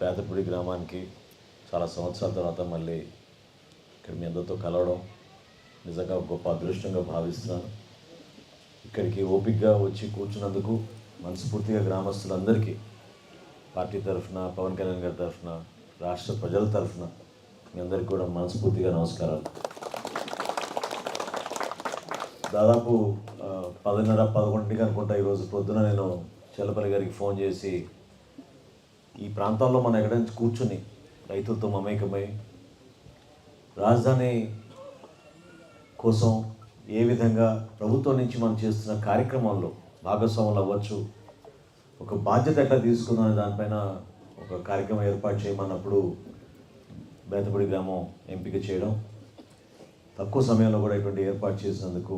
పేదపూడి గ్రామానికి చాలా సంవత్సరాల తర్వాత మళ్ళీ ఇక్కడ మీ అందరితో కలవడం నిజంగా గొప్ప అదృష్టంగా భావిస్తున్నాను. ఇక్కడికి ఓపికగా వచ్చి కూర్చున్నందుకు మనస్ఫూర్తిగా గ్రామస్తులందరికీ పార్టీ తరఫున పవన్ కళ్యాణ్ గారి తరఫున రాష్ట్ర ప్రజల తరఫున మీ అందరికీ కూడా మనస్ఫూర్తిగా నమస్కారాలు. దాదాపు పదిన్నర పదకొండింటికి అనుకుంటా ఈరోజు పొద్దున నేను చెల్లపల్లి గారికి ఫోన్ చేసి ఈ ప్రాంతాల్లో మనం ఎక్కడైనా కూర్చుని రైతులతో మమేకమై రాజధాని కోసం ఏ విధంగా ప్రభుత్వం నుంచి మనం చేస్తున్న కార్యక్రమాల్లో భాగస్వాములు అవ్వచ్చు ఒక బాధ్యత ఎట్లా తీసుకుందాం దానిపైన ఒక కార్యక్రమం ఏర్పాటు చేయమన్నప్పుడు బేతపూడి గ్రామం ఎంపిక చేయడం తక్కువ సమయంలో కూడా ఇటువంటి ఏర్పాటు చేసినందుకు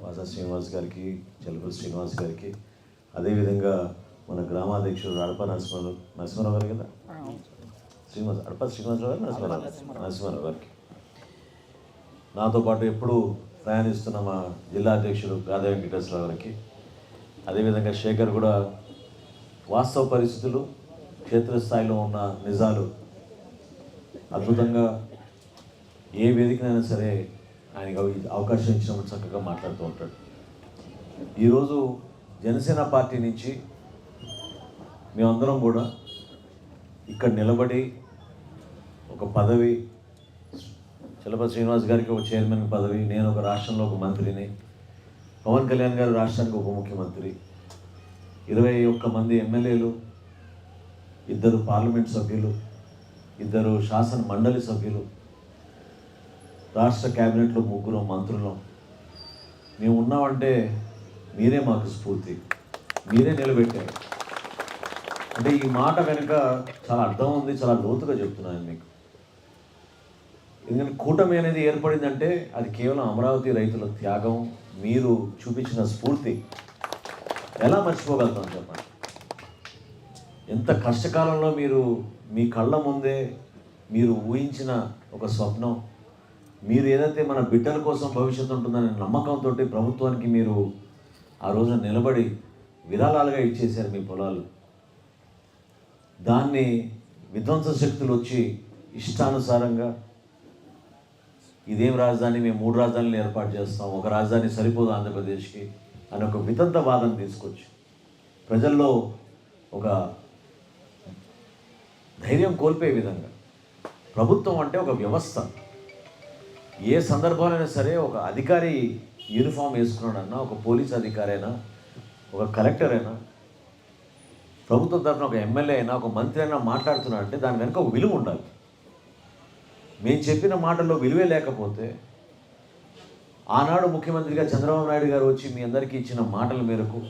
వాసా శ్రీనివాస్ గారికి చలపతి శ్రీనివాస్ గారికి అదేవిధంగా మన గ్రామాధ్యక్షుడు అడప నరసింహరావు నరసింహరావు గారు కదా? శ్రీనివాస అడప శ్రీనివాసరావు గారు నరసింహరావు నరసింహరావు గారికి. నాతో పాటు ఎప్పుడు ప్రయాణిస్తున్న మా జిల్లా అధ్యక్షుడు గాదా వెంకటేశ్వరరావు గారికి. అదేవిధంగా శేఖర్ కూడా వాస్తవ పరిస్థితులు క్షేత్రస్థాయిలో ఉన్న నిజాలు అద్భుతంగా ఏ వేదికనైనా సరే ఆయనకి అవి- అవకాశం ఇచ్చినప్పుడు చక్కగా మాట్లాడుతూ ఉంటాడు. ఈరోజు జనసేన పార్టీ నుంచి మేమందరం కూడా ఇక్కడ నిలబడి ఒక పదవి చలపతి శ్రీనివాస్ గారికి ఒక చైర్మన్ పదవి నేను ఒక రాష్ట్రంలో ఒక మంత్రిని పవన్ కళ్యాణ్ గారు రాష్ట్రానికి ఉప ముఖ్యమంత్రి ఇరవై ఒక్క మంది ఎమ్మెల్యేలు ఇద్దరు పార్లమెంట్ సభ్యులు ఇద్దరు శాసన మండలి సభ్యులు రాష్ట్ర క్యాబినెట్లో ముగ్గురు మంత్రులు. మేము ఉన్నామంటే మీరే మాకు స్ఫూర్తి. మీరే నిలబెట్టారు. అంటే ఈ మాట వెనుక చాలా అర్థం ఉంది చాలా లోతుగా చెప్తున్నాను మీకు. ఎందుకంటే కూటమి అనేది ఏర్పడిందంటే అది కేవలం అమరావతి రైతుల త్యాగం మీరు చూపించిన స్ఫూర్తి. ఎలా మర్చిపోగలుగుతాం చెప్పండి? ఎంత కష్టకాలంలో మీరు మీ కళ్ళ ముందే మీరు ఊహించిన ఒక స్వప్నం మీరు ఏదైతే మన బిడ్డల కోసం భవిష్యత్తు ఉంటుందనే నమ్మకంతో ప్రభుత్వానికి మీరు ఆ రోజున నిలబడి విరాళాలుగా ఇచ్చేశారు మీ పొలాలు. దాన్ని విధ్వంస శక్తులు వచ్చి ఇష్టానుసారంగా ఇదేం రాజధాని మేము మూడు రాజధానులు ఏర్పాటు చేస్తాం ఒక రాజధాని సరిపోదు ఆంధ్రప్రదేశ్కి అని ఒక వితంత వాదన తీసుకొచ్చి ప్రజల్లో ఒక ధైర్యం కోల్పోయే విధంగా ప్రభుత్వం అంటే ఒక వ్యవస్థ. ఏ సందర్భంలోనైనా సరే ఒక అధికారి యూనిఫామ్ వేసుకున్నాడన్నా ఒక పోలీస్ అధికారైనా ఒక కలెక్టర్ అయినా ప్రభుత్వం తరఫున ఒక ఎమ్మెల్యే అయినా ఒక మంత్రి అయినా మాట్లాడుతున్నాడంటే దాని వెనుక ఒక విలువ ఉండాలి. మేము చెప్పిన మాటల్లో విలువే లేకపోతే ఆనాడు ముఖ్యమంత్రిగా చంద్రబాబు నాయుడు గారు వచ్చి మీ అందరికీ ఇచ్చిన మాటల మేరకు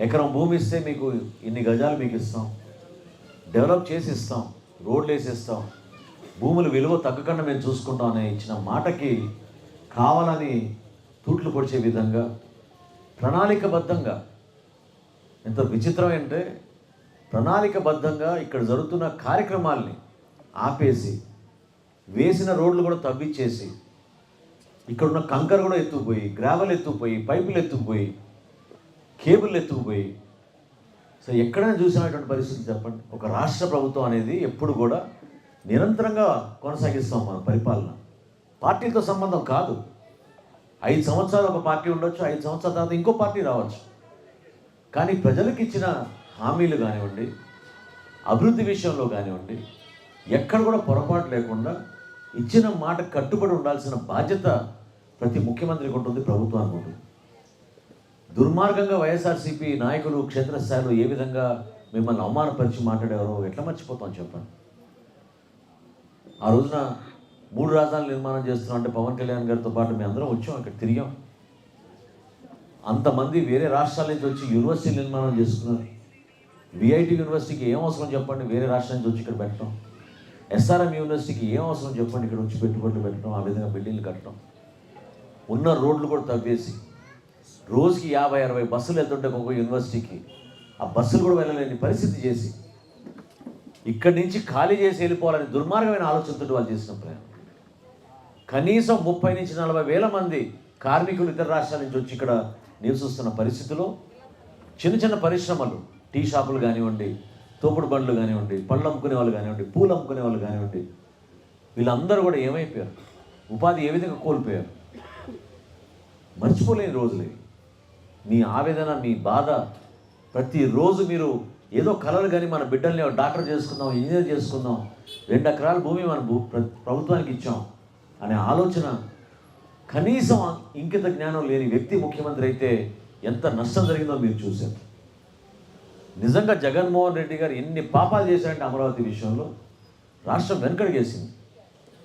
ఎకరం భూమి ఇస్తే మీకు ఇన్ని గజాలు మీకు ఇస్తాం. డెవలప్ చేసి ఇస్తాం. రోడ్లు వేసి ఇస్తాం భూముల విలువ తగ్గకుండా మేము చూసుకుంటాం అనే ఇచ్చిన మాటకి కావాలని తూట్లు పొడిచే విధంగా ప్రణాళికబద్ధంగా ఎంత విచిత్రం అంటే ప్రణాళికబద్ధంగా ఇక్కడ జరుగుతున్న కార్యక్రమాల్ని ఆపేసి వేసిన రోడ్లు కూడా తవ్విచ్చేసి ఇక్కడ ఉన్న కంకర కూడా ఎత్తుకుపోయి గ్రావెల్ ఎత్తుకుపోయి పైపులు ఎత్తుకుపోయి కేబుల్ ఎత్తుకుపోయి. సో ఎక్కడైనా చూసినటువంటి పరిస్థితి చెప్పండి. ఒక రాష్ట్ర ప్రభుత్వం అనేది ఎప్పుడు కూడా నిరంతరంగా కొనసాగిస్తాం మనం పరిపాలన. పార్టీలతో సంబంధం కాదు. ఐదు సంవత్సరాలు ఒక పార్టీ ఉండొచ్చు ఐదు సంవత్సరాల తర్వాత ఇంకో పార్టీ రావచ్చు. కానీ ప్రజలకు ఇచ్చిన హామీలు కానివ్వండి అభివృద్ధి విషయంలో కానివ్వండి ఎక్కడ కూడా పొరపాటు లేకుండా ఇచ్చిన మాట కట్టుబడి ఉండాల్సిన బాధ్యత ప్రతి ముఖ్యమంత్రికి ఉంటుంది ప్రభుత్వానికి ఉంటుంది. దుర్మార్గంగా వైఎస్ఆర్సీపీ నాయకులు క్షేత్రస్థాయిలో ఏ విధంగా మిమ్మల్ని అవమానపరిచి మాట్లాడేవారో ఎట్లా మర్చిపోతాం చెప్పండి? ఆ రోజున మూడు రాజధానులు నిర్మాణం చేస్తున్నాం అంటే పవన్ కళ్యాణ్ గారితో పాటు మేము అందరం వచ్చాం అక్కడ తిరిగాం. అంతమంది వేరే రాష్ట్రాల నుంచి వచ్చి యూనివర్సిటీ నిర్మాణం చేసుకున్నారు విఐటి యూనివర్సిటీకి ఏం అవసరం చెప్పండి? వేరే రాష్ట్రం నుంచి వచ్చి ఇక్కడ పెట్టడం. ఎస్ఆర్ఎం యూనివర్సిటీకి ఏం అవసరం చెప్పండి? ఇక్కడ వచ్చి పెట్టుబడులు పెట్టడం ఆ విధంగా బిల్డింగ్లు కట్టడం. ఉన్న రోడ్లు కూడా తవ్వేసి రోజుకి యాభై అరవై బస్సులు వెళ్తుంటే ఒక్కొక్క యూనివర్సిటీకి ఆ బస్సులు కూడా వెళ్ళలేని పరిస్థితి చేసి ఇక్కడి నుంచి ఖాళీ చేసి వెళ్ళిపోవాలని దుర్మార్గమైన ఆలోచనతో వాళ్ళు చేసిన ప్రయాణం. కనీసం ముప్పై నుంచి నలభై వేల మంది కార్మికులు ఇతర రాష్ట్రాల నుంచి వచ్చి ఇక్కడ నివసిస్తున్న పరిస్థితిలో చిన్న చిన్న పరిశ్రమలు టీ షాపులు కానివ్వండి తోపుడు బండ్లు కానివ్వండి పళ్ళు అమ్ముకునే వాళ్ళు కానివ్వండి పూలు అమ్ముకునే వాళ్ళు కానివ్వండి వీళ్ళందరూ కూడా ఏమైపోయారు? ఉపాధి ఏ విధంగా కోల్పోయారు? మర్చిపోలేని రోజులు. మీ ఆవేదన మీ బాధ ప్రతిరోజు మీరు ఏదో కలలు కానీ మన బిడ్డల్ని డాక్టర్ చేసుకుందాం ఇంజనీర్ చేసుకుందాం రెండు ఎకరాల భూమి మన భూ ప్రభుత్వానికి ఇచ్చాం అనే ఆలోచన కనీసం ఇంకిత జ్ఞానం లేని వ్యక్తి ముఖ్యమంత్రి అయితే ఎంత నష్టం జరిగిందో మీరు చూశారు. నిజంగా జగన్మోహన్ రెడ్డి గారు ఎన్ని పాపాలు చేశారంటే అమరావతి విషయంలో రాష్ట్రం వెనకడిగేసింది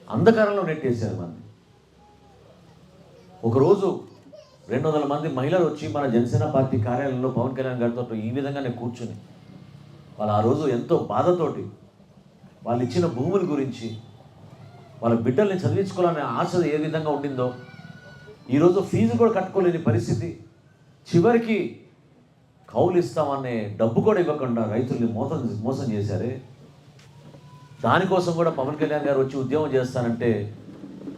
అంధకారంలో నెట్టేశారు మంది. ఒకరోజు రెండు వందల మంది మహిళలు వచ్చి మన జనసేన పార్టీ కార్యాలయంలో పవన్ కళ్యాణ్ గారితో ఈ విధంగానే కూర్చుని వాళ్ళు ఆ రోజు ఎంతో బాధతోటి వాళ్ళు ఇచ్చిన భూముల గురించి వాళ్ళ బిడ్డల్ని చదివించుకోవాలనే ఆశ ఏ విధంగా ఉండిందో ఈరోజు ఫీజు కూడా కట్టుకోలేని పరిస్థితి. చివరికి కౌలు ఇస్తామనే డబ్బు కూడా ఇవ్వకుండా రైతుల్ని మోసం మోసం చేశారే. దానికోసం కూడా పవన్ కళ్యాణ్ గారు వచ్చి ఉద్యమం చేస్తానంటే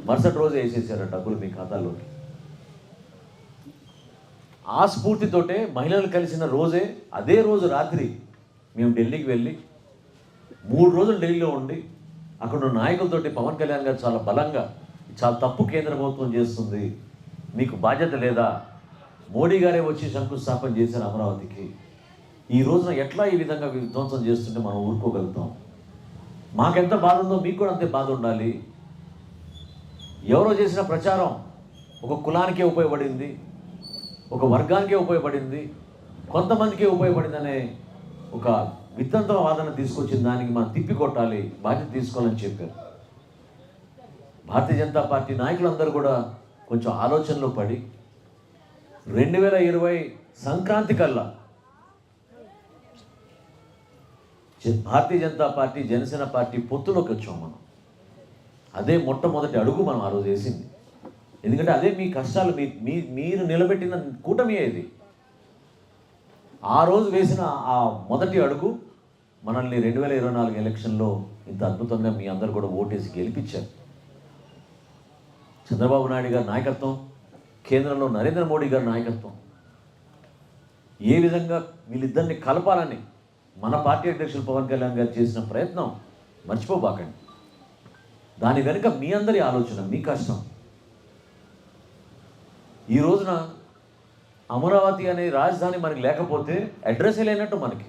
మరుసటి రోజు వేసేసారు డబ్బులు మీ ఖాతాల్లోకి ఆ స్ఫూర్తితోటే మహిళలు కలిసిన రోజే అదే రోజు రాత్రి మేము ఢిల్లీకి వెళ్ళి మూడు రోజులు ఢిల్లీలో ఉండి అక్కడ ఉన్న నాయకులతోటి పవన్ కళ్యాణ్ గారు చాలా బలంగా చాలా తప్పు కేంద్ర ప్రభుత్వం చేస్తుంది మీకు బాధ్యత లేదా? మోడీ గారే వచ్చి శంకుస్థాపన చేశారు అమరావతికి. ఈ రోజున ఎట్లా ఈ విధంగా విధ్వంసం చేస్తుంటే మనం ఊరుకోగలుగుతాం? మాకెంత బాధ ఉందో మీకు కూడా అంతే బాధ ఉండాలి. ఎవరో చేసిన ప్రచారం ఒక కులానికే ఉపయోగపడింది ఒక వర్గానికే ఉపయోగపడింది కొంతమందికే ఉపయోగపడింది అనే ఒక వితంత వాదన తీసుకొచ్చిన దానికి మనం తిప్పి కొట్టాలి బాధ్యత తీసుకోవాలని చెప్పారు. భారతీయ జనతా పార్టీ నాయకులందరూ కూడా కొంచెం ఆలోచనలో పడి రెండు వేల ఇరవై సంక్రాంతి కల్లా భారతీయ జనతా పార్టీ జనసేన పార్టీ పొత్తులోకి వచ్చాం మనం. అదే మొట్టమొదటి అడుగు మనం ఆ రోజు వేసింది. ఎందుకంటే అదే మీ కష్టాలు మీ మీ మీరు నిలబెట్టిన కూటమి ఇది. ఆ రోజు వేసిన ఆ మొదటి అడుగు మనల్ని రెండు వేల ఇరవై నాలుగు ఎలక్షన్లో ఇంత అద్భుతంగా మీ అందరు కూడా ఓటేసి గెలిపించారు. చంద్రబాబు నాయుడు గారి నాయకత్వం కేంద్రంలో నరేంద్ర మోడీ గారి నాయకత్వం. ఏ విధంగా వీళ్ళిద్దరిని కలపాలని మన పార్టీ అధ్యక్షులు పవన్ కళ్యాణ్ గారు చేసిన ప్రయత్నం మర్చిపోబాకండి. దాని వెనుక మీ అందరి ఆలోచన మీ కష్టం. ఈ రోజున అమరావతి అనే రాజధాని మనకి లేకపోతే అడ్రస్ లేనట్టు మనకి.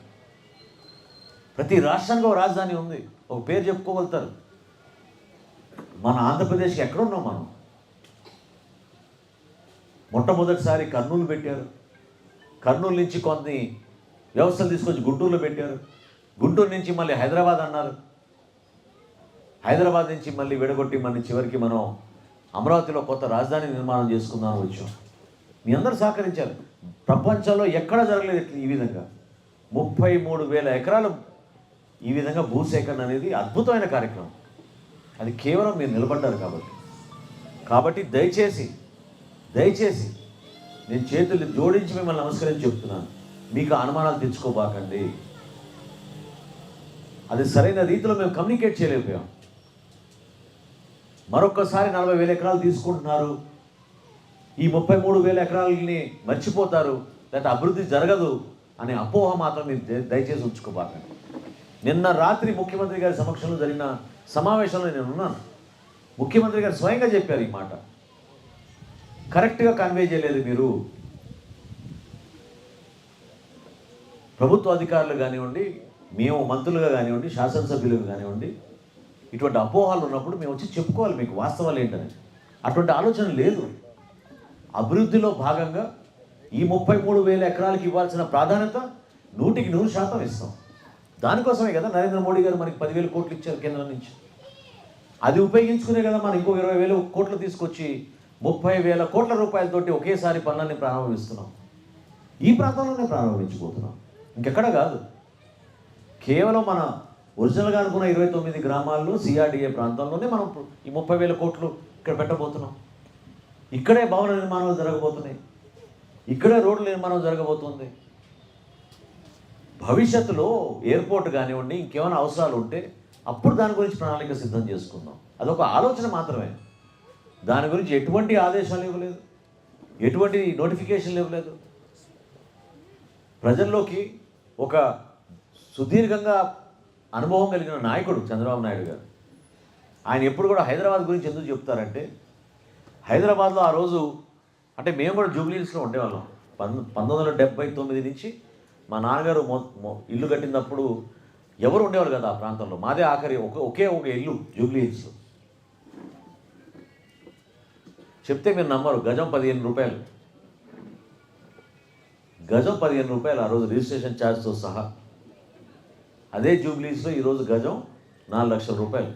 ప్రతి రాష్ట్రానికి ఒక రాజధాని ఉంది. ఒక పేరు చెప్పుకోగలుగుతారు. మన ఆంధ్రప్రదేశ్కి ఎక్కడున్నాం మనం? మొట్టమొదటిసారి కర్నూలు పెట్టారు. కర్నూలు నుంచి కొన్ని వ్యవస్థలు తీసుకొచ్చి గుంటూరులో పెట్టారు. గుంటూరు నుంచి మళ్ళీ హైదరాబాద్ అన్నారు. హైదరాబాద్ నుంచి మళ్ళీ విడగొట్టి మళ్ళీ చివరికి మనం అమరావతిలో కొత్త రాజధాని నిర్మాణం చేసుకుందామని వచ్చాం. మీ అందరూ సహకరించారు. ప్రపంచంలో ఎక్కడ జరగలేదు ఇట్లా ఈ విధంగా. ముప్పై మూడు వేల ఎకరాలు ఈ విధంగా భూసేకరణ అనేది అద్భుతమైన కార్యక్రమం. అది కేవలం మీరు నిలబడ్డారు కాబట్టి. కాబట్టి దయచేసి దయచేసి నేను చేతులు జోడించి మిమ్మల్ని నమస్కరించి చెప్తున్నాను. మీకు అనుమానాలు తెచ్చుకోబాకండి. అది సరైన రీతిలో మేము కమ్యూనికేట్ చేయలేకపోయాం. మరొక్కసారి నలభై వేల ఎకరాలు తీసుకుంటున్నారు. ఈ ముప్పై మూడు వేల ఎకరాలని మర్చిపోతారు. లేకపోతే అభివృద్ధి జరగదు అనే అపోహ మాత్రం మీరు దయచేసి ఉంచుకోబాకండి. నిన్న రాత్రి ముఖ్యమంత్రి గారి సమక్షంలో జరిగిన సమావేశంలో నేను ఉన్నాను ముఖ్యమంత్రి గారు స్వయంగా చెప్పారు ఈ మాట. కరెక్ట్గా కన్వే చేయలేదు మీరు. ప్రభుత్వ అధికారులు కానివ్వండి మేము మంత్రులుగా కానివ్వండి శాసనసభ్యులుగా కానివ్వండి ఇటువంటి అపోహాలు ఉన్నప్పుడు మేము వచ్చి చెప్పుకోవాలి మీకు వాస్తవాలు ఏంటని. అటువంటి ఆలోచన లేదు. అభివృద్ధిలో భాగంగా ఈ ముప్పై మూడు వేల ఎకరాలకు ఇవ్వాల్సిన ప్రాధాన్యత నూటికి నూరు శాతం ఇస్తాం. దానికోసమే కదా నరేంద్ర మోడీ గారు మనకి పదివేల కోట్లు ఇచ్చారు కేంద్రం నుంచి. అది ఉపయోగించుకునే కదా మనం ఇంకో ఇరవై వేల కోట్లు తీసుకొచ్చి ముప్పై వేల కోట్ల రూపాయలతోటి ఒకేసారి పనులన్నీ ప్రారంభిస్తున్నాం. ఈ ప్రాంతంలోనే ప్రారంభించబోతున్నాం ఇంకెక్కడ కాదు. కేవలం మన ఒరిజినల్గా అనుకున్న ఇరవై తొమ్మిది గ్రామాల్లో సిఆర్డిఏ ప్రాంతంలోనే మనం ఈ ముప్పై వేల కోట్లు ఇక్కడ పెట్టబోతున్నాం. ఇక్కడే భవన నిర్మాణాలు జరగబోతున్నాయి. ఇక్కడే రోడ్ల నిర్మాణం జరగబోతుంది. భవిష్యత్తులో ఎయిర్పోర్ట్ కానివ్వండి ఇంకేమైనా అవసరాలు ఉంటే అప్పుడు దాని గురించి ప్రణాళిక సిద్ధం చేసుకుందాం. అదొక ఆలోచన మాత్రమే. దాని గురించి ఎటువంటి ఆదేశాలు ఇవ్వలేదు. ఎటువంటి నోటిఫికేషన్లు ఇవ్వలేదు. ప్రజల్లోకి ఒక సుదీర్ఘంగా అనుభవం కలిగిన నాయకుడు చంద్రబాబు నాయుడు గారు. ఆయన ఎప్పుడు కూడా హైదరాబాద్ గురించి ఎందుకు చెప్తారంటే హైదరాబాద్లో ఆ రోజు అంటే మేము కూడా జూబ్లీస్లో ఉండేవాళ్ళం. పంద పంతొమ్మిది వందల డెబ్బై తొమ్మిది నుంచి మా నాన్నగారు మొ ఇల్లు కట్టినప్పుడు ఎవరు ఉండేవారు కదా ఆ ప్రాంతంలో? మాదే ఆఖరి ఒక ఒకే ఒక ఇల్లు జూబ్లీ హిల్స్లో చెప్తే మీరు నమ్మరు. గజం పదిహేను రూపాయలు. గజం పదిహేను రూపాయలు ఆ రోజు రిజిస్ట్రేషన్ ఛార్జ్తో సహా. అదే జూబ్లీస్లో ఈరోజు గజం నాలుగు లక్షల రూపాయలు.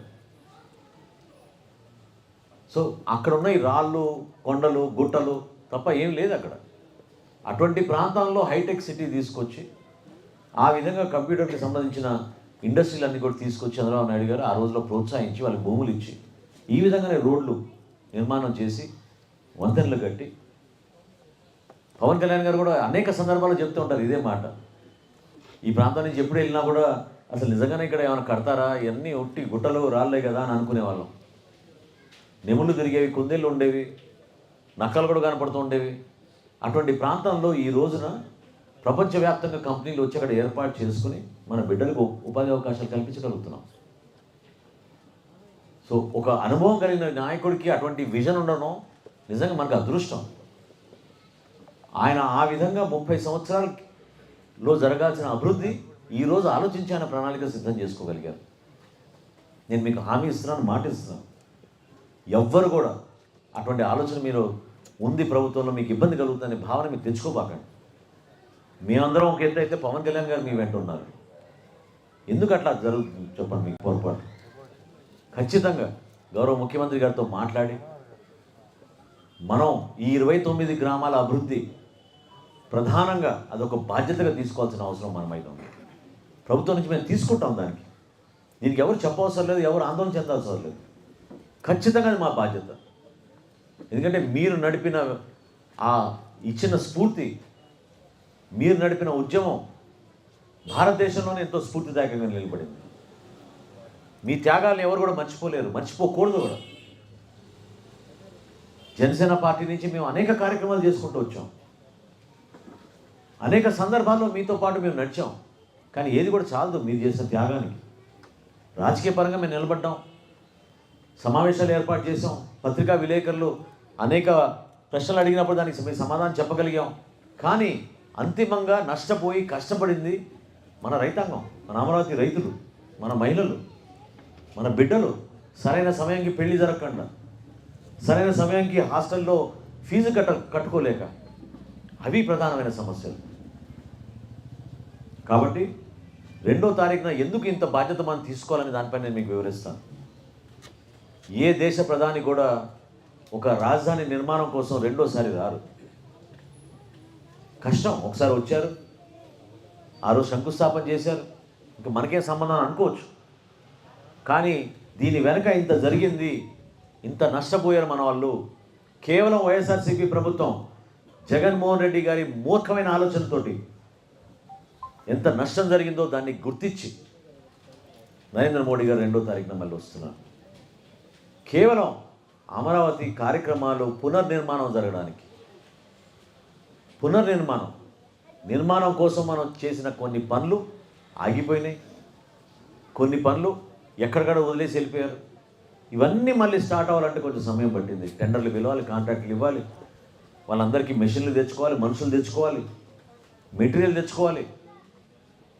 సో అక్కడ ఉన్న ఈ రాళ్ళు కొండలు గుట్టలు తప్ప ఏం లేదు అక్కడ. అటువంటి ప్రాంతాల్లో హైటెక్ సిటీ తీసుకొచ్చి ఆ విధంగా కంప్యూటర్కి సంబంధించిన ఇండస్ట్రీలన్నీ కూడా తీసుకొచ్చి చంద్రబాబు నాయుడు గారు ఆ రోజులో ప్రోత్సహించి వాళ్ళకి భూములు ఇచ్చి ఈ విధంగానే రోడ్లు నిర్మాణం చేసి వంతెనలు కట్టి పవన్ కళ్యాణ్ గారు కూడా అనేక సందర్భాల్లో చెప్తూ ఉంటారు ఇదే మాట. ఈ ప్రాంతం నుంచి ఎప్పుడు వెళ్ళినా కూడా అసలు నిజంగానే ఇక్కడ ఏమైనా కడతారా? ఇవన్నీ ఒట్టి గుట్టలు రాళ్ళే కదా అని అనుకునేవాళ్ళం నెములు తిరిగేవి కుందేళ్ళు ఉండేవి నక్కలు కూడా కనపడుతూ ఉండేవి. అటువంటి ప్రాంతంలో ఈ రోజున ప్రపంచవ్యాప్తంగా కంపెనీలు వచ్చి అక్కడ ఏర్పాటు చేసుకుని మన బిడ్డలకు ఉపాధి అవకాశాలు కల్పించగలుగుతున్నాం. సో ఒక అనుభవం కలిగిన నాయకుడికి అటువంటి విజన్ ఉండడం నిజంగా మనకు అదృష్టం. ఆయన ఆ విధంగా ముప్పై సంవత్సరాలలో జరగాల్సిన అభివృద్ధి ఈరోజు ఆలోచించి ఆయన ప్రణాళిక సిద్ధం చేసుకోగలిగారు. నేను మీకు హామీ ఇస్తున్నాను మాట ఇస్తున్నాను. ఎవ్వరు కూడా అటువంటి ఆలోచన మీరు ఉంది ప్రభుత్వంలో మీకు ఇబ్బంది కలుగుతుందనే భావన మీరు తెచ్చుకోబాకండి. మేమందరం ఒక ఎత్తు అయితే పవన్ కళ్యాణ్ గారు మీ వెంట ఉన్నారు. ఎందుకు అట్లా జరుగుతుంది చెప్పండి మీకు పొరపాటు. ఖచ్చితంగా. గౌరవ ముఖ్యమంత్రి గారితో మాట్లాడి మనం ఈ ఇరవై తొమ్మిది గ్రామాల అభివృద్ధి ప్రధానంగా అదొక బాధ్యతగా తీసుకోవాల్సిన అవసరం మన మీద ఉంది. ప్రభుత్వం నుంచి మేము తీసుకుంటాం దానికి. దీనికి ఎవరు చెప్పవసరం లేదు ఎవరు ఆందోళన చెందాల్సిన లేదు. ఖచ్చితంగా అది మా బాధ్యత. ఎందుకంటే మీరు నడిపిన ఆ ఇచ్చిన స్ఫూర్తి మీరు నడిపిన ఉద్యమం భారతదేశంలోనే ఎంతో స్ఫూర్తిదాయకంగా నిలబడింది. మీ త్యాగాలను ఎవరు కూడా మర్చిపోలేరు మర్చిపోకూడదు కూడా. జనసేన పార్టీ నుంచి మేము అనేక కార్యక్రమాలు చేసుకుంటూ వచ్చాం. అనేక సందర్భాల్లో మీతో పాటు మేము నడిచాం. కానీ ఏది కూడా చాలదు మీరు చేసిన త్యాగానికి. రాజకీయ పరంగా మేము నిలబడ్డాం. సమావేశాలు ఏర్పాటు చేసాం పత్రికా విలేకరులు అనేక ప్రశ్నలు అడిగినప్పుడు దానికి మేము సమాధానం చెప్పగలిగాం. కానీ అంతిమంగా నష్టపోయి కష్టపడింది మన రైతాంగం మన అమరావతి రైతులు మన మహిళలు. మన బిడ్డలు సరైన సమయానికి పెళ్ళి జరగకుండా సరైన సమయానికి హాస్టల్లో ఫీజు కట్ట కట్టుకోలేక అవి ప్రధానమైన సమస్యలు. కాబట్టి రెండో తారీఖున ఎందుకు ఇంత బాధ్యత మనం తీసుకోవాలని దానిపై నేను మీకు వివరిస్తాను. ఏ దేశ ప్రధాని కూడా ఒక రాజధాని నిర్మాణం కోసం రెండోసారి రారు. కష్టం. ఒకసారి వచ్చారు. ఆ రోజు శంకుస్థాపన చేశారు. ఇంకా మనకేం సంబంధం అనుకోవచ్చు. కానీ దీని వెనక ఇంత జరిగింది ఇంత నష్టపోయారు మన వాళ్ళు. కేవలం వైఎస్ఆర్సీపీ ప్రభుత్వం జగన్మోహన్ రెడ్డి గారి మూర్ఖమైన ఆలోచనతోటి ఎంత నష్టం జరిగిందో దాన్ని గుర్తించి నరేంద్ర మోడీ గారు రెండో తారీఖున మళ్ళీ వస్తున్నారు. కేవలం అమరావతి కార్యక్రమాలు పునర్నిర్మాణం జరగడానికి పునర్నిర్మాణం నిర్మాణం కోసం మనం చేసిన కొన్ని పనులు ఆగిపోయినాయి. కొన్ని పనులు ఎక్కడికక్కడ వదిలేసి వెళ్ళిపోయారు. ఇవన్నీ మళ్ళీ స్టార్ట్ అవ్వాలంటే కొంచెం సమయం పట్టింది. టెండర్లు పిలవాలి కాంట్రాక్ట్లు ఇవ్వాలి. వాళ్ళందరికీ మెషిన్లు తెచ్చుకోవాలి మనుషులు తెచ్చుకోవాలి మెటీరియల్ తెచ్చుకోవాలి.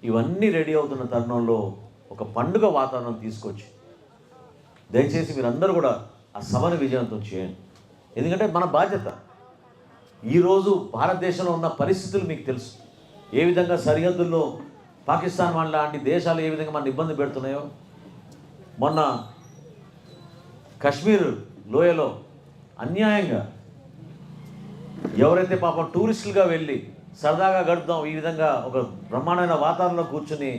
ఇవన్నీ రెడీ అవుతున్న తరుణంలో ఒక పండుగ వాతావరణం తీసుకొచ్చి దయచేసి మీరందరూ కూడా ఆ సభను విజయవంతం చేయండి. ఎందుకంటే మన బాధ్యత. ఈరోజు భారతదేశంలో ఉన్న పరిస్థితులు మీకు తెలుసు. ఏ విధంగా సరిహద్దుల్లో పాకిస్తాన్ వాళ్ళ లాంటి దేశాలు ఏ విధంగా మన ఇబ్బంది పెడుతున్నాయో మొన్న కశ్మీర్ లోయలో అన్యాయంగా ఎవరైతే పాపం టూరిస్టులుగా వెళ్ళి సరదాగా గడుపుదాం ఈ విధంగా ఒక బ్రహ్మాండమైన వాతావరణంలో కూర్చుని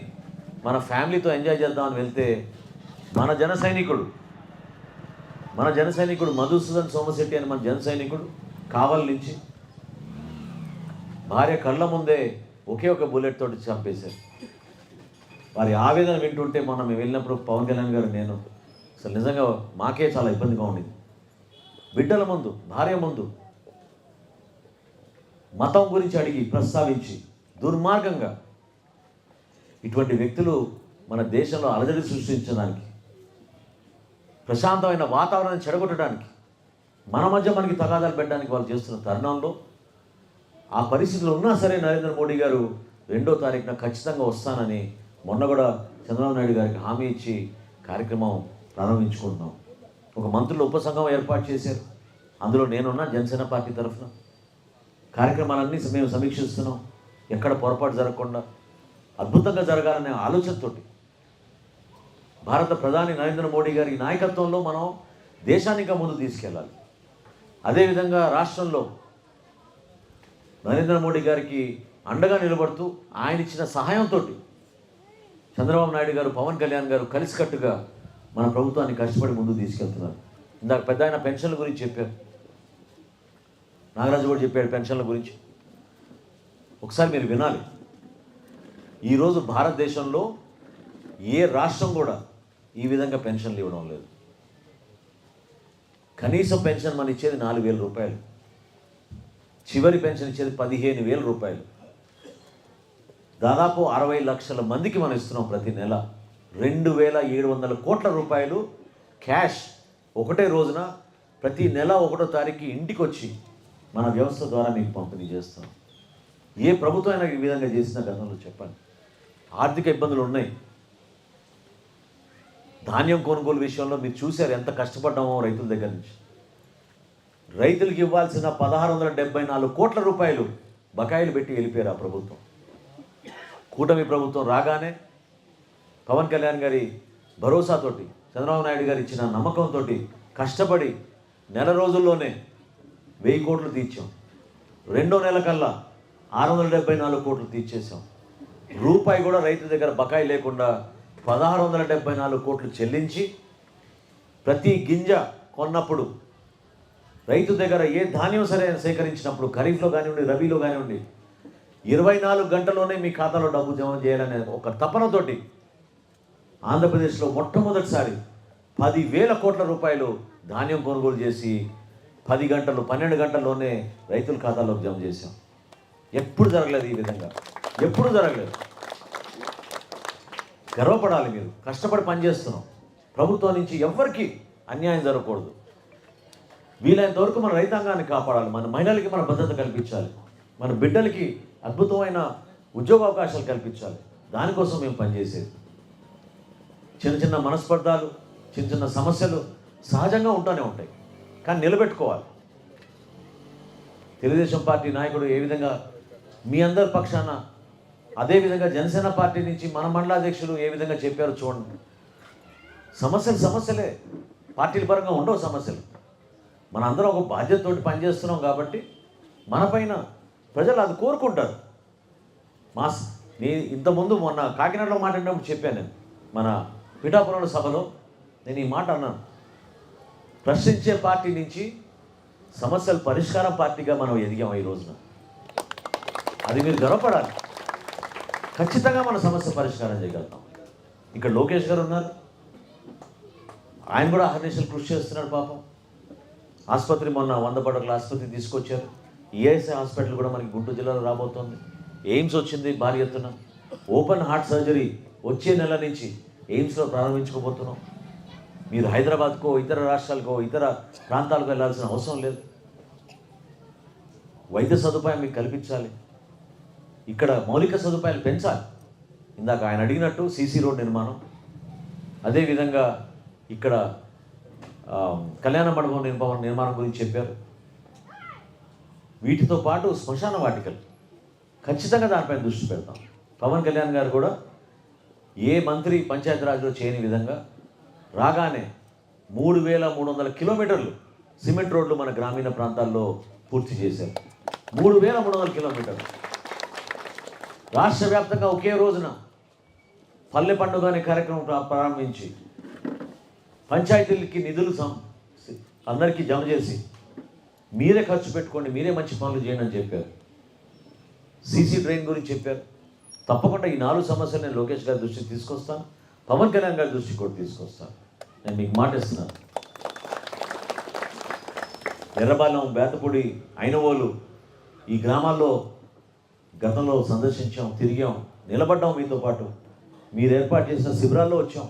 మన ఫ్యామిలీతో ఎంజాయ్ చేద్దామని వెళ్తే మన జన సైనికుడు మన జన సైనికుడు మధుసూదన్ సోమశెట్టి అని మన జన సైనికుడు కావల్ నుంచి భార్య కళ్ళ ముందే ఒకే ఒక బుల్లెట్ తోటి చంపేశారు. వారి ఆవేదన వింటుంటే మొన్న మేము వెళ్ళినప్పుడు పవన్ కళ్యాణ్ గారు నేను అసలు నిజంగా మాకే చాలా ఇబ్బందిగా ఉండింది. బిడ్డల ముందు భార్య ముందు మతం గురించి అడిగి ప్రస్తావించి దుర్మార్గంగా ఇటువంటి వ్యక్తులు మన దేశంలో అలజడి సృష్టించడానికి ప్రశాంతమైన వాతావరణాన్ని చెడగొట్టడానికి మన మధ్య మనకి తగాదాలు పెట్టడానికి వాళ్ళు చేస్తున్న తరుణంలో ఆ పరిస్థితులు ఉన్నా సరే నరేంద్ర మోడీ గారు రెండో తారీఖున ఖచ్చితంగా వస్తానని మొన్న కూడా చంద్రబాబు నాయుడు గారికి హామీ ఇచ్చి కార్యక్రమం ప్రారంభించుకుంటున్నాం. ఒక మంత్రుల ఉపసంఘం ఏర్పాటు చేశారు. అందులో నేనున్నా జనసేన పార్టీ తరఫున. కార్యక్రమాలన్నీ మేము సమీక్షిస్తున్నాం. ఎక్కడ పొరపాటు జరగకుండా అద్భుతంగా జరగాలనే ఆలోచనతోటి. భారత ప్రధాని నరేంద్ర మోడీ గారి నాయకత్వంలో మనం దేశాన్ని ఇంకా ముందు తీసుకెళ్ళాలి. అదేవిధంగా రాష్ట్రంలో నరేంద్ర మోడీ గారికి అండగా నిలబడుతూ ఆయన ఇచ్చిన సహాయంతో చంద్రబాబు నాయుడు గారు పవన్ కళ్యాణ్ గారు కలిసికట్టుగా మన ప్రభుత్వాన్ని కష్టపడి ముందుకు తీసుకెళ్తున్నారు. ఇందాక పెద్ద ఆయన పెన్షన్ల గురించి చెప్పారు. నాగరాజు కూడా చెప్పాడు పెన్షన్ల గురించి. ఒకసారి మీరు వినాలి. ఈరోజు భారతదేశంలో ఏ రాష్ట్రం కూడా ఈ విధంగా పెన్షన్లు ఇవ్వడం లేదు. కనీసం పెన్షన్ మనం ఇచ్చేది నాలుగు వేల రూపాయలు. చివరి పెన్షన్ ఇచ్చేది పదిహేను వేల రూపాయలు. దాదాపు అరవై లక్షల మందికి మనం ఇస్తున్నాం ప్రతి నెల. రెండు వేల ఏడు వందల కోట్ల రూపాయలు క్యాష్ ఒకటే రోజున ప్రతి నెల ఒకటో తారీఖు ఇంటికి వచ్చి మన వ్యవస్థ ద్వారా మీకు పంపిణీ చేస్తాం. ఏ ప్రభుత్వం అయినా ఈ విధంగా చేసిన గతంలో చెప్పండి. ఆర్థిక ఇబ్బందులు ఉన్నాయి. ధాన్యం కొనుగోలు విషయంలో మీరు చూశారు ఎంత కష్టపడ్డామో రైతుల దగ్గర నుంచి. రైతులకు ఇవ్వాల్సిన పదహారు వందల డెబ్బై నాలుగు కోట్ల రూపాయలు బకాయిలు పెట్టి వెళ్ళిపోయారు ఆ ప్రభుత్వం. కూటమి ప్రభుత్వం రాగానే పవన్ కళ్యాణ్ గారి భరోసాతోటి చంద్రబాబు నాయుడు గారు ఇచ్చిన నమ్మకంతో కష్టపడి నెల రోజుల్లోనే వెయ్యి కోట్లు తీర్చాం. రెండో నెల కల్లా ఆరు వందల డెబ్బై నాలుగు కోట్లు తీర్చేసాం రూపాయి కూడా రైతు దగ్గర బకాయి లేకుండా పదహారు వందల డెబ్బై నాలుగు కోట్లు చెల్లించి ప్రతి గింజ కొన్నప్పుడు రైతు దగ్గర ఏ ధాన్యం సరే సేకరించినప్పుడు ఖరీఫ్లో కానివ్వండి రబీలో కానివ్వండి ఇరవై నాలుగు గంటల్లోనే మీ ఖాతాలో డబ్బు జమ చేయాలనే ఒక తపనతోటి ఆంధ్రప్రదేశ్లో మొట్టమొదటిసారి పదివేల కోట్ల రూపాయలు ధాన్యం కొనుగోలు చేసి పది గంటలు పన్నెండు గంటల్లోనే రైతుల ఖాతాలోకి జమ చేశాం. ఎప్పుడు జరగలేదు ఈ విధంగా. ఎప్పుడు జరగలేదు. గర్వపడాలి మీరు. కష్టపడి పనిచేస్తున్నాం. ప్రభుత్వం నుంచి ఎవరికి అన్యాయం జరగకూడదు. వీలైనంత వరకు మన రైతాంగాన్ని కాపాడాలి. మన మహిళలకి మన భద్రత కల్పించాలి. మన బిడ్డలకి అద్భుతమైన ఉద్యోగ అవకాశాలు కల్పించాలి. దానికోసం మేము పనిచేసేది. చిన్న చిన్న మనస్పర్ధాలు చిన్న చిన్న సమస్యలు సహజంగా ఉంటూనే ఉంటాయి. కానీ నిలబెట్టుకోవాలి. తెలుగుదేశం పార్టీ నాయకుడు ఏ విధంగా మీ అందరి పక్షాన అదేవిధంగా జనసేన పార్టీ నుంచి మన మండలాధ్యక్షులు ఏ విధంగా చెప్పారో చూడండి. సమస్యలు సమస్యలే. పార్టీల పరంగా ఉండవు సమస్యలు. మన అందరం ఒక బాధ్యతతోటి పనిచేస్తున్నాం కాబట్టి మన పైన ప్రజలు అది కోరుకుంటారు. మాస్ నేను నీ ఇంతకుముందు మొన్న కాకినాడలో మాట్లాడినప్పుడు చెప్పాను నేను. మన పిఠాపురం సభలో నేను ఈ మాట అన్నాను. ప్రశ్నించే పార్టీ నుంచి సమస్యల పరిష్కారం పార్టీగా మనం ఎదిగాం ఈ రోజున. అది మీరు గర్వపడాలి. ఖచ్చితంగా మన సమస్య పరిష్కారం చేయగలుగుతాం. ఇక్కడ లోకేష్ గారు ఉన్నారు. ఆయన కూడా అహర్నిశలు కృషి చేస్తున్నాడు పాపం. ఆసుపత్రి మొన్న వంద పడకల ఆసుపత్రి తీసుకొచ్చారు. ఈఎస్ఐ హాస్పిటల్ కూడా మనకి గుంటూరు జిల్లాలో రాబోతోంది. ఎయిమ్స్ వచ్చింది భారీ ఎత్తున. ఓపెన్ హార్ట్ సర్జరీ వచ్చే నెల నుంచి ఎయిమ్స్లో ప్రారంభించుకోబోతున్నాం. మీరు హైదరాబాద్కో ఇతర రాష్ట్రాలకో ఇతర ప్రాంతాలకు వెళ్ళాల్సిన అవసరం లేదు. వైద్య సదుపాయం మీకు కల్పించాలి. ఇక్కడ మౌలిక సదుపాయాలు పెంచాలి. ఇందాక ఆయన అడిగినట్టు సీసీ రోడ్ నిర్మాణం. అదేవిధంగా ఇక్కడ కళ్యాణ మండపం నిర్మాణం నిర్మాణం గురించి చెప్పారు. వీటితో పాటు శ్మశాన వాటికలు. ఖచ్చితంగా దానిపైన దృష్టి పెడతాం. పవన్ కళ్యాణ్ గారు కూడా ఏ మంత్రి పంచాయతీరాజ్లో చేయని విధంగా రాగానే మూడు వేల మూడు వందల కిలోమీటర్లు సిమెంట్ రోడ్లు మన గ్రామీణ ప్రాంతాల్లో పూర్తి చేశారు. మూడు వేల మూడు వందల కిలోమీటర్లు. రాష్ట్ర వ్యాప్తంగా ఒకే రోజున పల్లె పండుగ అనే కార్యక్రమం ప్రారంభించి పంచాయతీలకి నిధులు సం అందరికీ జమ చేసి మీరే ఖర్చు పెట్టుకోండి మీరే మంచి పనులు చేయండి అని చెప్పారు. సీసీ ట్రైన్ గురించి చెప్పారు. తప్పకుండా ఈ నాలుగు సమస్యలు నేను లోకేష్ గారి దృష్టికి తీసుకొస్తాను. పవన్ కళ్యాణ్ గారి దృష్టికి కూడా తీసుకొస్తాను. నేను మీకు మాట ఇస్తున్నాను. ఎర్రబాలెం బేతపూడి అయినవోలు ఈ గ్రామాల్లో గతంలో సందర్శించాం తిరిగాం నిలబడ్డాం మీతో పాటు. మీరు ఏర్పాటు చేసిన శిబిరాల్లో వచ్చాం.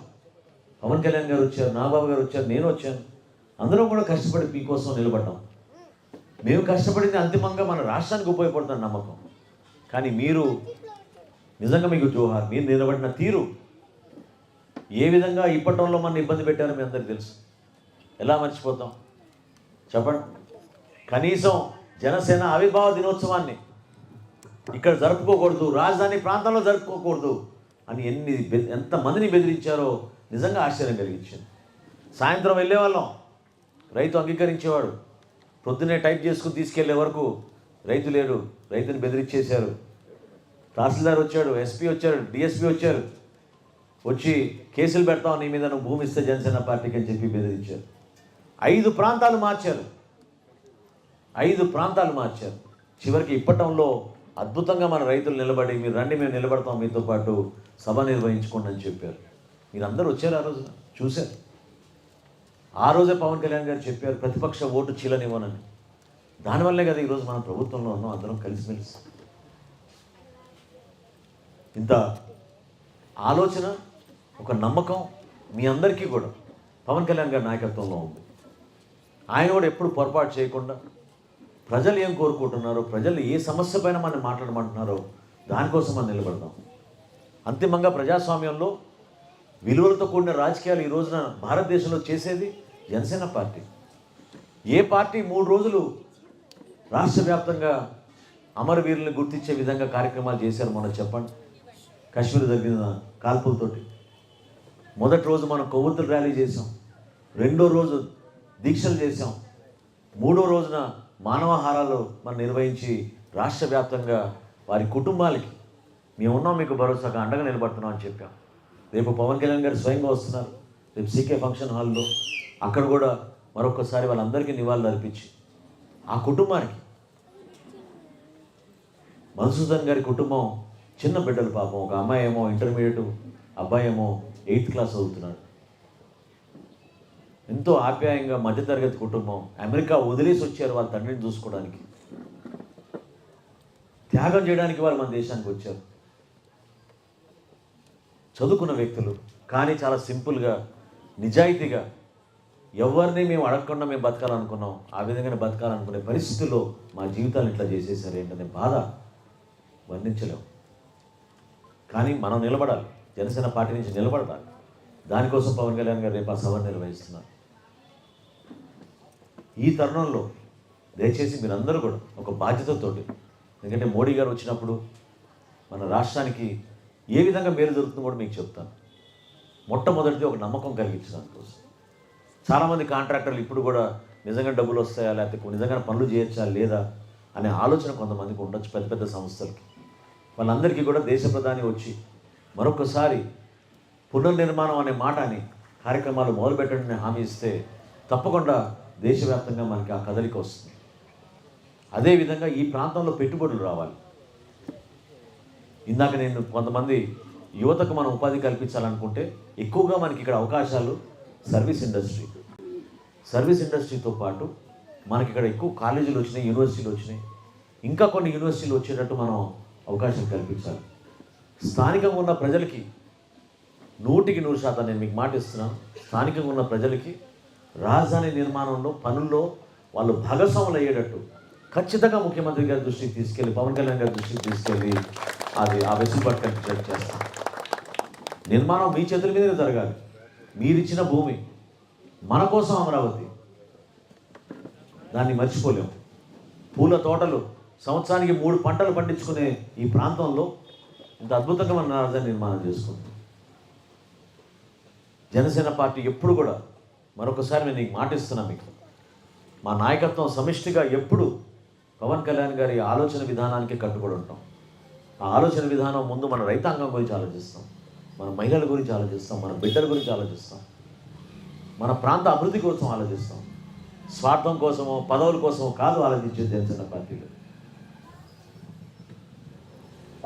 పవన్ కళ్యాణ్ గారు వచ్చారు నాగబాబు గారు వచ్చారు నేను వచ్చాను. అందరం కూడా కష్టపడి మీకోసం నిలబడ్డాం. మేము కష్టపడింది అంతిమంగా మన రాష్ట్రానికి ఉపయోగపడుతున్న నమ్మకం. కానీ మీరు నిజంగా మీకు జోహార్ మీరు నిలబడిన తీరు ఏ విధంగా ఇప్పటంలో మన ఇబ్బంది పెట్టారో మీ అందరికీ తెలుసు. ఎలా మర్చిపోతాం? చెప్పండి. కనీసం జనసేన ఆవిర్భావ దినోత్సవాన్ని ఇక్కడ జరుపుకోకూడదు రాజధాని ప్రాంతంలో జరుపుకోకూడదు అని ఎన్ని ఎంత ఎంతమందిని బెదిరించారో నిజంగా ఆశ్చర్యం కలిగించింది. సాయంత్రం వెళ్ళేవాళ్ళం. రైతు అంగీకరించేవాడు. పొద్దునే టైప్ చేసుకుని తీసుకెళ్ళే వరకు రైతు లేడు రైతుని బెదిరించేశారు. తహసీల్దార్ వచ్చాడు ఎస్పీ వచ్చాడు డిఎస్పీ వచ్చారు. వచ్చి కేసులు పెడతావు నీ మీద నువ్వు భూమి ఇస్తే జనసేన పార్టీకి అని చెప్పి బెదిరించారు. ఐదు ప్రాంతాలు మార్చారు. ఐదు ప్రాంతాలు మార్చారు. చివరికి ఇప్పటంలో అద్భుతంగా మన రైతులు నిలబడి మీరు రండి మేము నిలబడతాం మీతో పాటు సభ నిర్వహించుకోండి అని చెప్పారు. మీరు అందరూ వచ్చారు ఆ రోజున చూశారు. ఆ రోజే పవన్ కళ్యాణ్ గారు చెప్పారు ప్రతిపక్ష ఓటు చీలనివ్వనని. దానివల్లే కదా ఈరోజు మనం ప్రభుత్వంలో ఉన్నాం అందరం కలిసిమెలిసి. ఇంత ఆలోచన ఒక నమ్మకం మీ అందరికీ కూడా పవన్ కళ్యాణ్ గారి నాయకత్వంలో ఉంది. ఆయన కూడా ఎప్పుడు పొరపాటు చేయకుండా ప్రజలు ఏం కోరుకుంటున్నారో ప్రజలు ఏ సమస్య పైన మనం మాట్లాడమంటున్నారో దానికోసం మనం నిలబడదాం. అంతిమంగా ప్రజాస్వామ్యంలో విలువలతో కూడిన రాజకీయాలు ఈ రోజున భారతదేశంలో చేసేది జనసేన పార్టీ. ఏ పార్టీ మూడు రోజులు రాష్ట్ర వ్యాప్తంగా అమరవీరుల్ని గుర్తించే విధంగా కార్యక్రమాలు చేశారు మనం చెప్పండి. కశ్మీర్ తగ్గిన కాల్పులతోటి. మొదటి రోజు మనం కొవ్వొత్తులు ర్యాలీ చేసాం రెండో రోజు దీక్షలు చేసాం మూడో రోజున మానవహారాలు మనం నిర్వహించి రాష్ట్ర వ్యాప్తంగా వారి కుటుంబాలకి మేము ఉన్నాం మీకు భరోసాగా అండగా నిలబడుతున్నాం అని చెప్పాం. రేపు పవన్ కళ్యాణ్ గారు స్వయంగా వస్తున్నారు. రేపు సీకే ఫంక్షన్ హాల్లో. అక్కడ కూడా మరొకసారి వాళ్ళందరికీ నివాళులు అర్పించి ఆ కుటుంబానికి. మధుసూదన్ గారి కుటుంబం చిన్న బిడ్డలు పాపం. ఒక అమ్మాయి ఏమో ఇంటర్మీడియట్ అబ్బాయి ఏమో ఎయిత్ క్లాస్ చదువుతున్నాడు. ఎంతో ఆప్యాయంగా మధ్యతరగతి కుటుంబం. అమెరికా వదిలేసి వచ్చారు వాళ్ళ తండ్రిని చూసుకోవడానికి. త్యాగం చేయడానికి వాళ్ళు మన దేశానికి వచ్చారు. చదువుకున్న వ్యక్తులు కానీ చాలా సింపుల్గా నిజాయితీగా ఎవరిని మేము అడగకుండా మేము బతకాలనుకున్నాం ఆ విధంగానే బతకాలనుకునే పరిస్థితుల్లో మా జీవితాలు ఇట్లా చేసేసారు ఏంటనే బాధ వర్ణించలేము కానీ మనం నిలబడాలి జనసేన పార్టీ నుంచి నిలబడాలి. దానికోసం పవన్ కళ్యాణ్ గారు రేపు ఆ సభ నిర్వహిస్తున్నారు. ఈ తరుణంలో దయచేసి మీరందరూ కూడా ఒక బాధ్యతతోటి ఎందుకంటే మోడీ గారు వచ్చినప్పుడు మన రాష్ట్రానికి ఏ విధంగా మేలు జరుగుతుందో కూడా మీకు చెప్తాను. మొట్టమొదటిది ఒక నమ్మకం కలిగించడానికి సంతోషం చాలామంది కాంట్రాక్టర్లు ఇప్పుడు కూడా నిజంగా డబ్బులు వస్తాయా లేకపోతే నిజంగా పనులు చేయొచ్చా లేదా అనే ఆలోచన కొంతమందికి ఉండొచ్చు పెద్ద పెద్ద సంస్థలకి. వాళ్ళందరికీ కూడా దేశ ప్రధాని వచ్చి మరొకసారి పునర్నిర్మాణం అనే మాట అని కార్యక్రమాలు మొదలుపెట్టండి హామీ ఇస్తే తప్పకుండా దేశవ్యాప్తంగా మనకి ఆ కదలిక వస్తుంది. అదేవిధంగా ఈ ప్రాంతంలో పెట్టుబడులు రావాలి. ఇందాక నేను కొంతమంది యువతకు మనం ఉపాధి కల్పించాలనుకుంటే ఎక్కువగా మనకి ఇక్కడ అవకాశాలు సర్వీస్ ఇండస్ట్రీ. సర్వీస్ ఇండస్ట్రీతో పాటు మనకి ఇక్కడ ఎక్కువ కాలేజీలు వచ్చినాయి యూనివర్సిటీలు వచ్చినాయి. ఇంకా కొన్ని యూనివర్సిటీలు వచ్చేటట్టు మనం అవకాశం కల్పించాలి. స్థానికంగా ఉన్న ప్రజలకి నూటికి నూరు శాతం నేను మీకు మాట ఇస్తున్నాను స్థానికంగా ఉన్న ప్రజలకి రాజధాని నిర్మాణంలో పనుల్లో వాళ్ళు భాగస్వాములు అయ్యేటట్టు ఖచ్చితంగా ముఖ్యమంత్రి గారి దృష్టికి తీసుకెళ్ళి పవన్ కళ్యాణ్ గారి దృష్టికి తీసుకెళ్ళి అది ఆ వెసులుబాటు కల్పించేట్టు చేస్తాం. నిర్మాణం మీ చేతుల మీదనే జరగాలి. మీరిచ్చిన భూమి మన కోసం అమరావతి. దాన్ని మర్చిపోలేము పూల తోటలు సంవత్సరానికి మూడు పంటలు పండించుకునే ఈ ప్రాంతంలో ఇంత అద్భుతంగా మన రాజధాని నిర్మాణం చేసుకుంది. జనసేన పార్టీ ఎప్పుడు కూడా మరొకసారి నేను నీకు మాటిస్తున్నా మీకు. మా నాయకత్వం సమిష్టిగా ఎప్పుడు పవన్ కళ్యాణ్ గారి ఆలోచన విధానానికి కట్టుబడి ఉంటాం. ఆలోచన విధానం ముందు మన రైతాంగం గురించి ఆలోచిస్తాం. మన మహిళల గురించి ఆలోచిస్తాం. మన బిడ్డల గురించి ఆలోచిస్తాం. మన ప్రాంత అభివృద్ధి కోసం ఆలోచిస్తాం. స్వార్థం కోసమో పదవుల కోసమో కాదు ఆలోచించేది జనసేన పార్టీలు.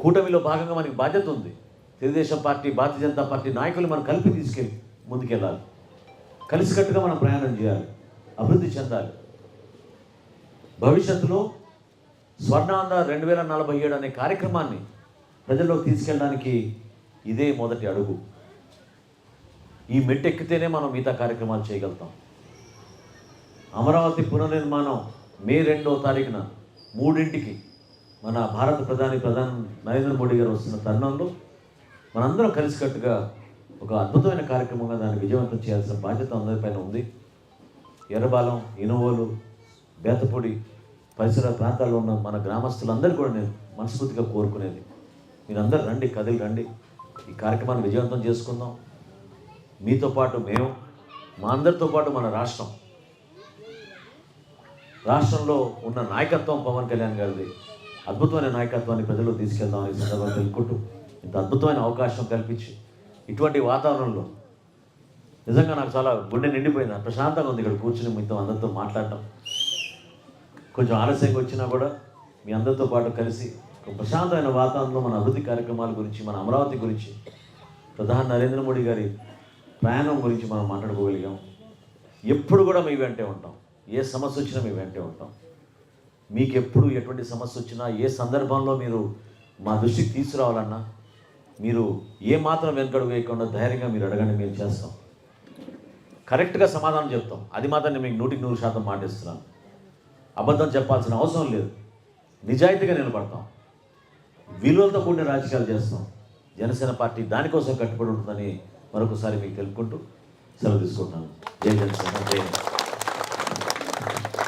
కూటమిలో భాగంగా మనకి బాధ్యత ఉంది. తెలుగుదేశం పార్టీ భారతీయ జనతా పార్టీ నాయకులు మనం కలిపి తీసుకెళ్ళి ముందుకెళ్ళాలి. కలిసికట్టుగా మనం ప్రయాణం చేయాలి. అభివృద్ధి చెందాలి. భవిష్యత్తులో స్వర్ణాంధ్ర రెండు వేల నలభై ఏడు అనే కార్యక్రమాన్ని ప్రజల్లోకి తీసుకెళ్ళడానికి ఇదే మొదటి అడుగు. ఈ మెట్టు ఎక్కితేనే మనం మిగతా కార్యక్రమాలు చేయగలుగుతాం. అమరావతి పునర్నిర్మాణం మే రెండో తారీఖున మూడింటికి మన భారత ప్రధాని ప్రధాని నరేంద్ర మోడీ గారు వస్తున్న తరుణంలో మనందరం కలిసికట్టుగా ఒక అద్భుతమైన కార్యక్రమంగా దాన్ని విజయవంతం చేయాల్సిన బాధ్యత అందరిపైన ఉంది. ఎర్రబాలం ఇనువోలు బేతపొడి పరిసర ప్రాంతాల్లో ఉన్న మన గ్రామస్తులందరూ కూడా నేను మనస్ఫూర్తిగా కోరుకునేది. మీరందరూ రండి కదిలి రండి. ఈ కార్యక్రమాన్ని విజయవంతం చేసుకుందాం. మీతో పాటు మేము మా అందరితో పాటు మన రాష్ట్రం. రాష్ట్రంలో ఉన్న నాయకత్వం పవన్ కళ్యాణ్ గారిది. అద్భుతమైన నాయకత్వాన్ని ప్రజల్లో తీసుకెళ్దాం ఈ సందర్భంగా తెలుపుకుంటూ ఇంత అద్భుతమైన అవకాశం కల్పించి ఇటువంటి వాతావరణంలో నిజంగా నాకు చాలా గుండె నిండిపోయింది. ప్రశాంతంగా ఉంది ఇక్కడ కూర్చుని మీతో అందరితో మాట్లాడటం. కొంచెం ఆలస్యంగా వచ్చినా కూడా మీ అందరితో పాటు కలిసి ఒక ప్రశాంతమైన వాతావరణంలో మన అభివృద్ధి కార్యక్రమాల గురించి మన అమరావతి గురించి ప్రధాని నరేంద్ర మోడీ గారి ప్రయాణం గురించి మనం మాట్లాడుకోగలిగాం. ఎప్పుడు కూడా మీ వెంటే ఉంటాం. ఏ సమస్య వచ్చినా మీ వెంటే ఉంటాం. మీకు ఎప్పుడు ఎటువంటి సమస్య వచ్చినా ఏ సందర్భంలో మీరు మా దృష్టికి తీసుకురావాలన్నా మీరు ఏ మాత్రం వెనకడు వేయకుండా ధైర్యంగా మీరు అడగండి మేము చేస్తాం. కరెక్ట్గా సమాధానం చెప్తాం. అది మాత్రం నేను మీకు నూటికి నూరు శాతం మాటిస్తున్నాను. అబద్ధం చెప్పాల్సిన అవసరం లేదు. నిజాయితీగా నిలబడతాం. విలువలతో కూడిన రాజకీయాలు చేస్తాం. జనసేన పార్టీ దానికోసం కట్టుబడి ఉంటుందని మరొకసారి మీకు తెలుపుకుంటూ సెలవు తీసుకుంటున్నాను. జై జనసేన